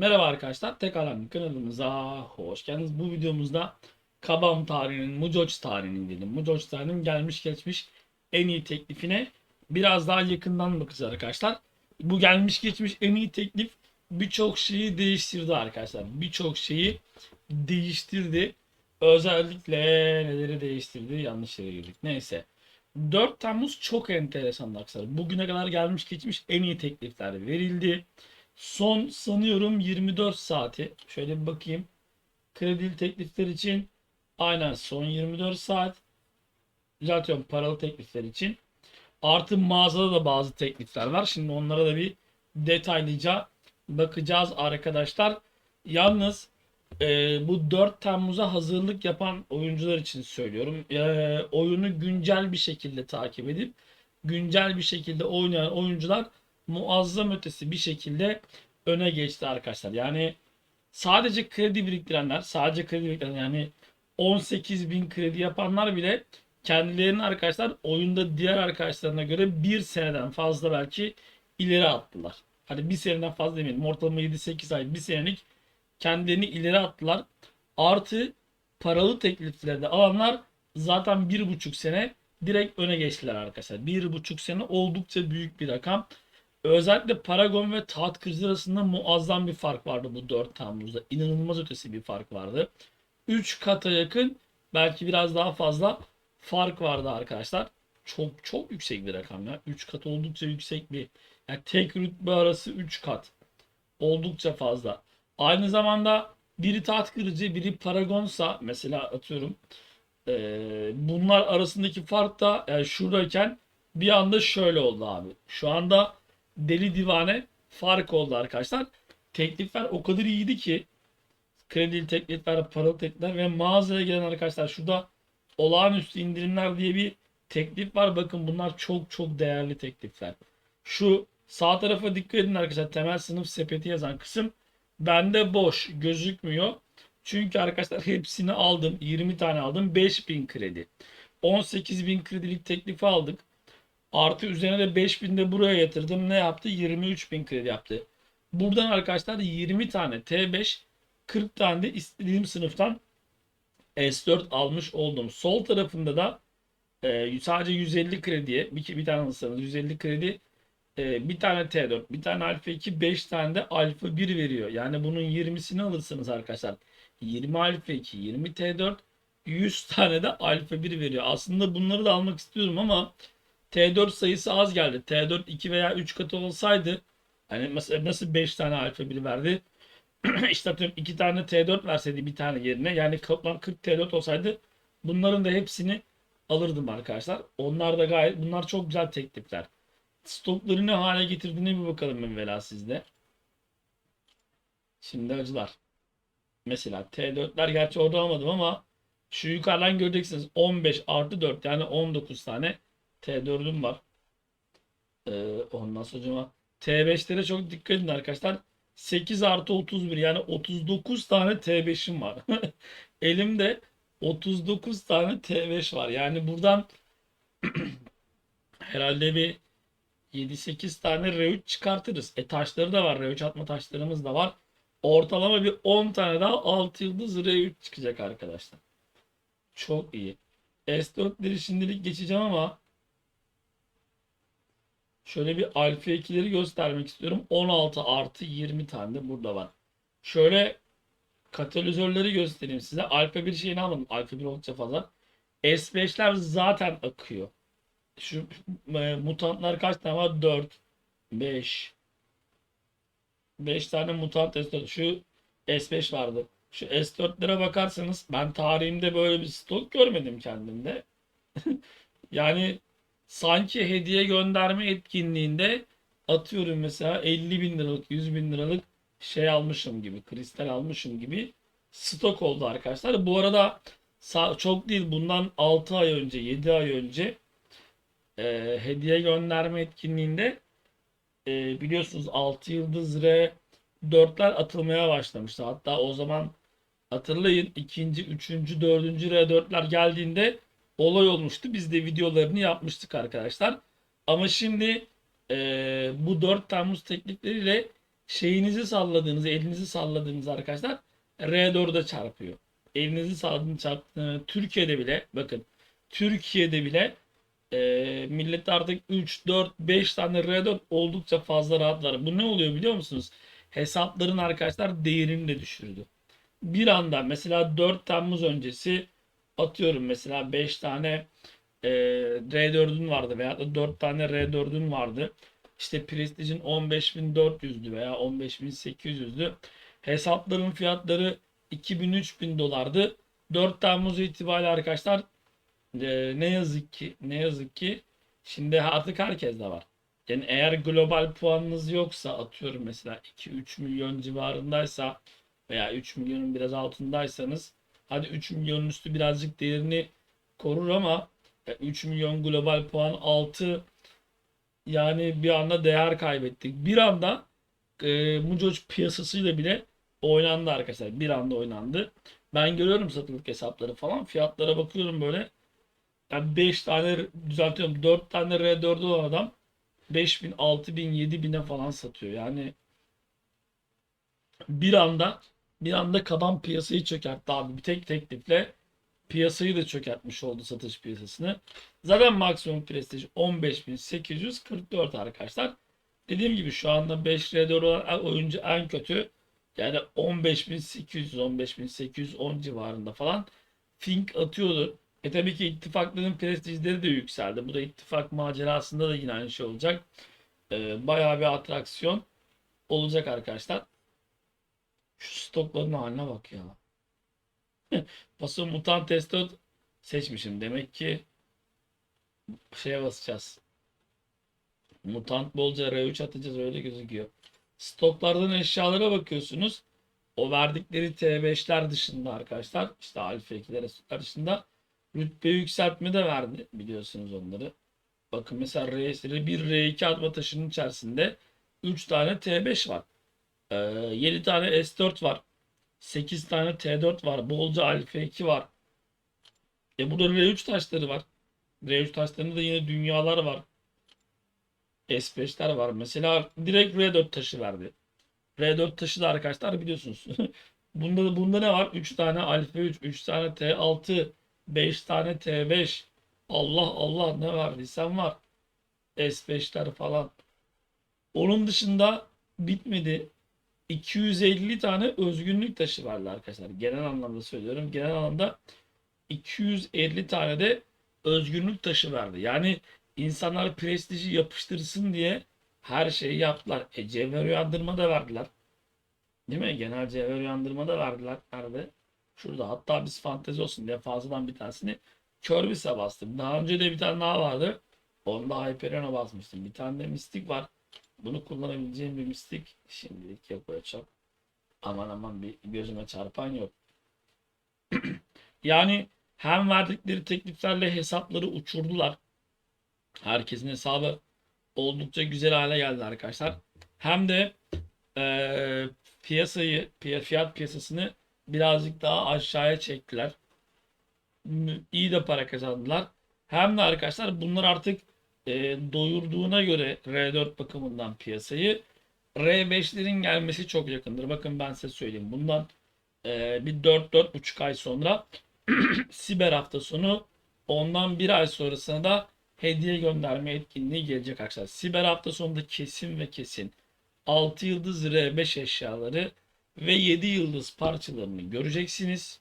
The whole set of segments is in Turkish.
Merhaba arkadaşlar, Tek Alan kanalımıza hoş geldiniz. Bu videomuzda Kabam tarihinin, Mucoç tarihinin diyelim. Mucoç tarihinin gelmiş geçmiş en iyi teklifine biraz daha yakından bakacağız arkadaşlar. Bu gelmiş geçmiş en iyi teklif birçok şeyi değiştirdi arkadaşlar. Birçok şeyi değiştirdi. Özellikle neleri değiştirdi? Yanlış yere girdik. Neyse. 4 Temmuz çok enteresan arkadaşlar. Bugüne kadar gelmiş geçmiş en iyi teklifler verildi. Son sanıyorum 24 saati. Şöyle bir bakayım. Kredili teklifler için aynen son 24 saat. Zaten paralı teklifler için. Artı mağazada da bazı teklifler var. Şimdi onlara da bir detaylıca bakacağız arkadaşlar. Yalnız e, bu 4 Temmuz'a hazırlık yapan oyuncular için söylüyorum. E, oyunu güncel bir şekilde takip edip güncel bir şekilde oynayan oyuncular muazzam ötesi bir şekilde öne geçti arkadaşlar. Yani sadece kredi biriktirenler, sadece kredi biriktiren yani 18 bin kredi yapanlar bile kendilerini arkadaşlar oyunda diğer arkadaşlarına göre bir seneden fazla belki ileri attılar. Hani bir seneden fazla demeyelim. Ortalama 7-8 ay bir senelik kendilerini ileri attılar. Artı paralı tekliflerde alanlar zaten bir buçuk sene direkt öne geçtiler arkadaşlar. Bir buçuk sene oldukça büyük bir rakam. Özellikle Paragon ve Taht Krizi arasında muazzam bir fark vardı bu 4 Temmuz'da. İnanılmaz ötesi bir fark vardı. 3 kata yakın belki biraz daha fazla fark vardı arkadaşlar. Çok çok yüksek bir rakam ya. 3 kat oldukça yüksek bir yani tek rütbe arası 3 kat. Oldukça fazla. Aynı zamanda biri taht kırıcı, biri paragonsa mesela atıyorum eee, bunlar arasındaki fark da yani şuradayken bir anda şöyle oldu abi. Şu anda deli divane fark oldu arkadaşlar. Teklifler o kadar iyiydi ki kredili teklifler, paralı teklifler ve mağazaya gelen arkadaşlar şurada olağanüstü indirimler diye bir teklif var. Bakın bunlar çok çok değerli teklifler. Şu sağ tarafa dikkat edin arkadaşlar. Temel sınıf sepeti yazan kısım bende boş gözükmüyor. Çünkü arkadaşlar hepsini aldım. 20 tane aldım. 5000 kredi. 18.000 kredilik teklifi aldık. Artı üzerine de 5000 de buraya yatırdım. Ne yaptı? 23.000 kredi yaptı. Buradan arkadaşlar 20 tane T5 40 tane de istediğim sınıftan S4 almış oldum. Sol tarafında da e, sadece 150 krediye bir, bir tane alırsanız 150 kredi e, bir tane T4 bir tane Alfa 2 5 tane de Alfa 1 veriyor. Yani bunun 20'sini alırsınız arkadaşlar. 20 Alfa 2 20 T4 100 tane de Alfa 1 veriyor. Aslında bunları da almak istiyorum ama T4 sayısı az geldi. T4 2 veya 3 katı olsaydı hani mesela nasıl 5 tane alfa 1 verdi? işte atıyorum 2 tane T4 verseydi bir tane yerine yani toplam 40 T4 olsaydı bunların da hepsini alırdım arkadaşlar. Onlar da gayet bunlar çok güzel teklifler. Stokları ne hale getirdiğine bir bakalım evvela sizde. Şimdi acılar. Mesela T4'ler gerçi orada almadım ama şu yukarıdan göreceksiniz 15 artı 4 yani 19 tane T4'üm var. Ee, ondan sonra T5'lere çok dikkat edin arkadaşlar. 8 artı 31 yani 39 tane T5'im var. Elimde 39 tane T5 var. Yani buradan herhalde bir 7-8 tane R3 çıkartırız. E taşları da var. R3 atma taşlarımız da var. Ortalama bir 10 tane daha 6 yıldız R3 çıkacak arkadaşlar. Çok iyi. S4'leri şimdilik geçeceğim ama Şöyle bir alfa 2'leri göstermek istiyorum. 16 artı 20 tane de burada var. Şöyle katalizörleri göstereyim size. Alfa 1 şeyini almadım. Alfa 1 oldukça fazla. S5'ler zaten akıyor. Şu e, mutantlar kaç tane var? 4, 5, 5 tane mutant S4. Şu S5 vardı. Şu S4'lere bakarsanız ben tarihimde böyle bir stok görmedim kendimde. yani sanki hediye gönderme etkinliğinde atıyorum mesela 50 bin liralık 100 bin liralık şey almışım gibi kristal almışım gibi stok oldu arkadaşlar. Bu arada çok değil bundan 6 ay önce 7 ay önce e, hediye gönderme etkinliğinde e, biliyorsunuz 6 yıldız R 4'ler atılmaya başlamıştı. Hatta o zaman hatırlayın ikinci, üçüncü, dördüncü R4'ler geldiğinde olay olmuştu. Biz de videolarını yapmıştık arkadaşlar. Ama şimdi e, bu 4 Temmuz teklifleriyle şeyinizi salladığınız, elinizi salladığınız arkadaşlar R4'e çarpıyor. Elinizi salladığınız çarptığınız Türkiye'de bile bakın Türkiye'de bile e, millet artık 3, 4, 5 tane R4 oldukça fazla rahatlar. Bu ne oluyor biliyor musunuz? Hesapların arkadaşlar değerini de düşürdü. Bir anda mesela 4 Temmuz öncesi atıyorum mesela 5 tane e, R4'ün vardı veya da 4 tane R4'ün vardı. İşte Prestige'in 15.400'dü veya 15.800'dü. Hesapların fiyatları 2000-3000 dolardı. 4 Temmuz itibariyle arkadaşlar e, ne yazık ki ne yazık ki şimdi artık herkes de var. Yani eğer global puanınız yoksa atıyorum mesela 2-3 milyon civarındaysa veya 3 milyonun biraz altındaysanız hadi 3 milyonun üstü birazcık değerini korur ama e, 3 milyon global puan altı yani bir anda değer kaybettik. Bir anda e, Mucoc piyasasıyla bile oynandı arkadaşlar. Bir anda oynandı. Ben görüyorum satılık hesapları falan. Fiyatlara bakıyorum böyle. Yani 5 tane düzeltiyorum. 4 tane R4'ü olan adam 5000, 6000, 7000'e falan satıyor. Yani bir anda bir anda kaban piyasayı çökertti abi. Bir tek teklifle piyasayı da çökertmiş oldu satış piyasasını. Zaten maksimum prestij 15.844 arkadaşlar. Dediğim gibi şu anda 5 R4 olan oyuncu en kötü yani 15.800 15.810 civarında falan Fink atıyordu. E tabii ki ittifakların prestijleri de yükseldi. Bu da ittifak macerasında da yine aynı şey olacak. Ee, bayağı bir atraksiyon olacak arkadaşlar. Şu stokların haline bak ya. Paso Mutant Testot seçmişim. Demek ki şeye basacağız. Mutant bolca R3 atacağız öyle gözüküyor. Stoklardan eşyalara bakıyorsunuz. O verdikleri T5'ler dışında arkadaşlar işte Alfa 2'lere dışında rütbe yükseltme de verdi biliyorsunuz onları. Bakın mesela R1 R2 atma taşının içerisinde 3 tane T5 var. Ee, 7 tane S4 var. 8 tane T4 var. Bolca Alfa 2 var. E burada R3 taşları var. R3 taşlarında da yine dünyalar var. S5'ler var. Mesela direkt R4 taşı verdi. R4 taşı da arkadaşlar biliyorsunuz. bunda bunda ne var? 3 tane Alfa 3, 3 tane T6, 5 tane T5. Allah Allah ne verdiysen var. S5'ler falan. Onun dışında bitmedi. 250 tane özgünlük taşı vardı arkadaşlar. Genel anlamda söylüyorum. Genel anlamda 250 tane de özgünlük taşı verdi. Yani insanlar prestiji yapıştırsın diye her şeyi yaptılar. E cevher uyandırma da verdiler. Değil mi? Genel cevher uyandırma da verdiler. Nerede? Şurada. Hatta biz fantezi olsun diye fazladan bir tanesini Körbis'e bastım. Daha önce de bir tane daha vardı. Onda Hyperion'a basmıştım. Bir tane de mistik var. Bunu kullanabileceğim bir mistik şimdilik yok çok. Aman aman bir gözüme çarpan yok. yani hem verdikleri tekliflerle hesapları uçurdular. Herkesin hesabı oldukça güzel hale geldi arkadaşlar. Hem de e, piyasayı, fiyat piyasasını birazcık daha aşağıya çektiler. İyi de para kazandılar. Hem de arkadaşlar bunlar artık e, doyurduğuna göre R4 bakımından piyasayı R5'lerin gelmesi çok yakındır. Bakın ben size söyleyeyim. Bundan e, bir 4-4,5 ay sonra siber hafta sonu ondan bir ay sonrasında da hediye gönderme etkinliği gelecek arkadaşlar. Siber hafta sonunda kesin ve kesin 6 yıldız R5 eşyaları ve 7 yıldız parçalarını göreceksiniz.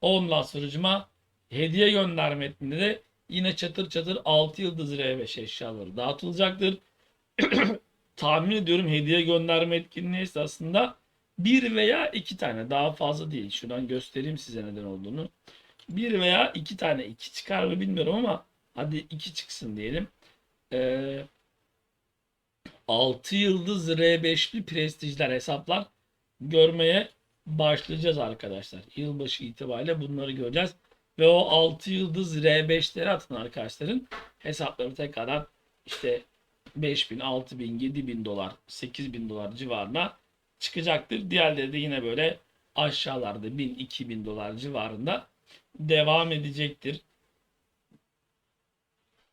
Ondan sonucuma hediye gönderme etkinliğinde de yine çatır çatır 6 yıldız R5 eşyaları dağıtılacaktır. Tahmin ediyorum hediye gönderme etkinliği esasında bir veya iki tane daha fazla değil. Şuradan göstereyim size neden olduğunu. Bir veya iki tane iki çıkar mı bilmiyorum ama hadi iki çıksın diyelim. Ee, 6 yıldız R5'li prestijler hesaplar görmeye başlayacağız arkadaşlar. Yılbaşı itibariyle bunları göreceğiz. Ve o 6 yıldız R5'leri atın arkadaşların hesapları tekrardan işte 5000, 6000, 7000 dolar, 8000 dolar civarına çıkacaktır. Diğerleri de yine böyle aşağılarda 1000, 2000 dolar civarında devam edecektir.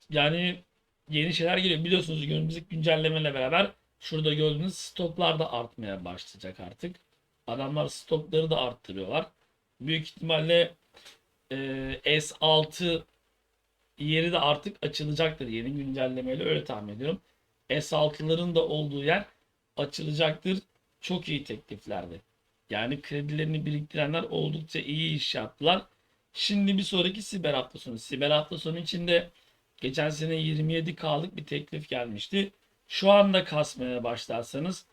Yani yeni şeyler geliyor. Biliyorsunuz günümüzdeki güncellemeyle beraber Şurada gördüğünüz stoplar da artmaya başlayacak artık. Adamlar stopları da arttırıyorlar. Büyük ihtimalle e, S6 yeri de artık açılacaktır yeni güncellemeyle öyle tahmin ediyorum. S6'ların da olduğu yer açılacaktır. Çok iyi tekliflerdi. Yani kredilerini biriktirenler oldukça iyi iş yaptılar. Şimdi bir sonraki siber hafta sonu. Siber hafta sonu içinde geçen sene 27K'lık bir teklif gelmişti. Şu anda kasmaya başlarsanız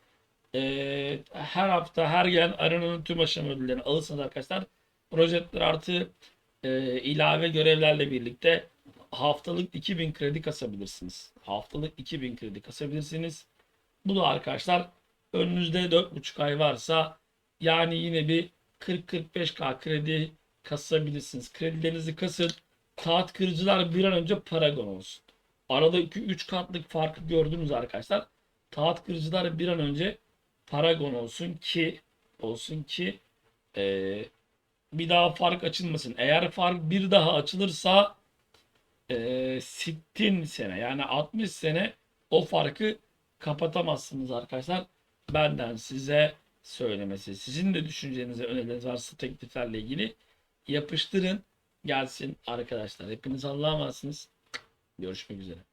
eee, her hafta her gelen arananın tüm aşama ödüllerini alırsanız arkadaşlar projeler artı eee, ilave görevlerle birlikte haftalık 2000 kredi kasabilirsiniz. Haftalık 2000 kredi kasabilirsiniz. Bu da arkadaşlar önünüzde 4,5 ay varsa yani yine bir 40-45k kredi kasabilirsiniz. Kredilerinizi kasın. Taht kırıcılar bir an önce Paragon olsun. Arada 2-3 katlık farkı gördünüz arkadaşlar. Taht kırıcılar bir an önce Paragon olsun ki olsun ki eee, bir daha fark açılmasın. Eğer fark bir daha açılırsa eee 60 sene yani 60 sene o farkı kapatamazsınız arkadaşlar. Benden size söylemesi. Sizin de düşüncenize önerileriniz varsa tekliflerle ilgili yapıştırın gelsin arkadaşlar. Hepiniz Allah'a emanetsiniz. Görüşmek üzere.